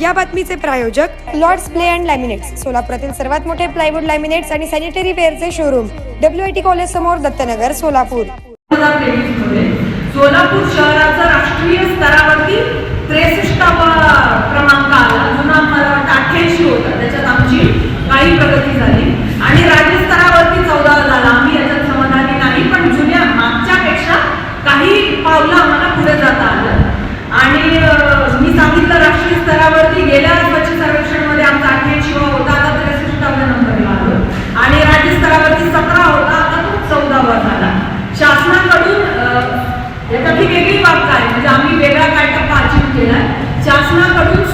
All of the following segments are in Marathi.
या बातमीचे प्रायोजक लॉर्ड्स प्ले अँड लॅमिनेट्स सोलापुरातील सर्वात मोठे प्लायवूड लॅमिनेट्स आणि sanitary वेअरचे showroom W I T college समोर दत्तनगर सोलापूर. सोलापूर शहराचा राष्ट्रीय स्तरावरती त्रेसष्टावा क्रमांक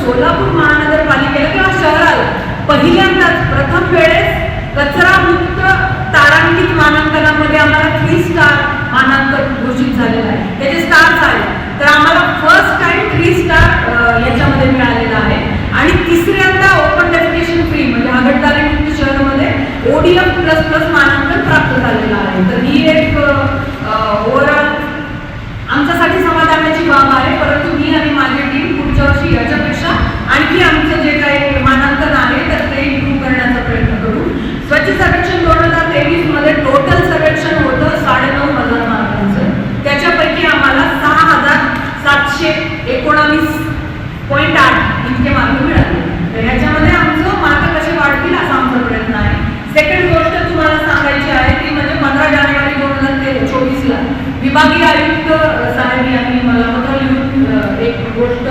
सोलापूर महानगरपालिकेला किंवा शहराला. पहिल्यांदाच प्रथम वेळेस कचरा मुक्त तारांकित मानांकनामध्ये आम्हाला थ्री स्टार मानांकन घोषित झालेलं आहे. त्याचे स्टार्स आहे तर आम्हाला फर्स्ट टाइम थ्री स्टार याच्यामध्ये मिळालेला आहे. आणि तिसऱ्यांदा ओपन डेफिनेशन फ्री म्हणजे हागडदारी मुक्त शहरामध्ये ओडीएफ प्लस प्लस मानांकन प्राप्त झालेलं आहे. तर ही एक ओव्हरऑल आमच्यासाठी समाधान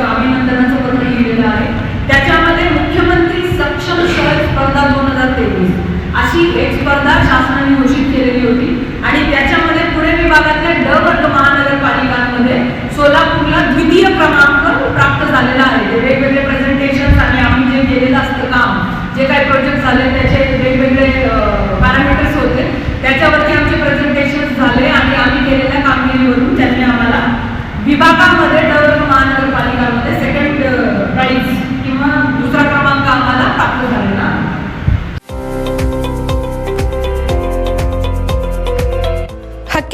अभिनंदनाचं पत्र लिहिलेलं आहे. त्याच्यामध्ये मुख्यमंत्री सक्षम शहर स्पर्धा दोन हजार तेवीस अशी एक स्पर्धा शासनाने घोषित केलेली होती. आणि त्याच्यामध्ये पुणे विभागातल्या ड वर्ग महानगरपालिकांमध्ये सोलापूरला द्वितीय क्रमांक प्राप्त झालेला आहे. ते वेगवेगळे प्रेझेंटेशन आणि आम्ही जे केलेलं असतं काम जे काही प्रोजेक्ट झाले त्याचे वेगवेगळे पॅरामीटर्स होते. त्याच्यावरती आमचे प्रेझेंटेशन झाले आणि आम्ही केलेल्या कामगिरीवरून त्यांनी आम्हाला विभागामध्ये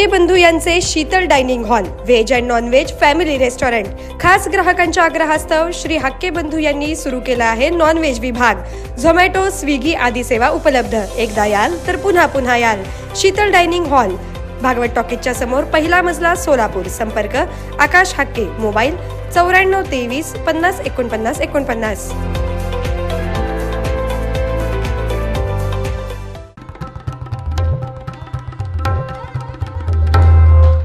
हक्के बंधू यांचे Sheetal dining hall veg and non veg family restaurant. खास ग्राहकांच्या आग्रहास्तव श्री हक्के बंधू यांनी सुरू केला आहे नॉन व्हेज विभाग. झोमॅटो स्विगी आदी सेवा उपलब्ध. एकदा याल तर पुन्हा पुन्हा याल. शीतल डायनिंग हॉल भागवत टॉकीजच्या समोर पहिला मजला सोलापूर. संपर्क आकाश हक्के मोबाईल चौऱ्याण्णव तेवीस पन्नास एकोणपन्नास एकोणपन्नास.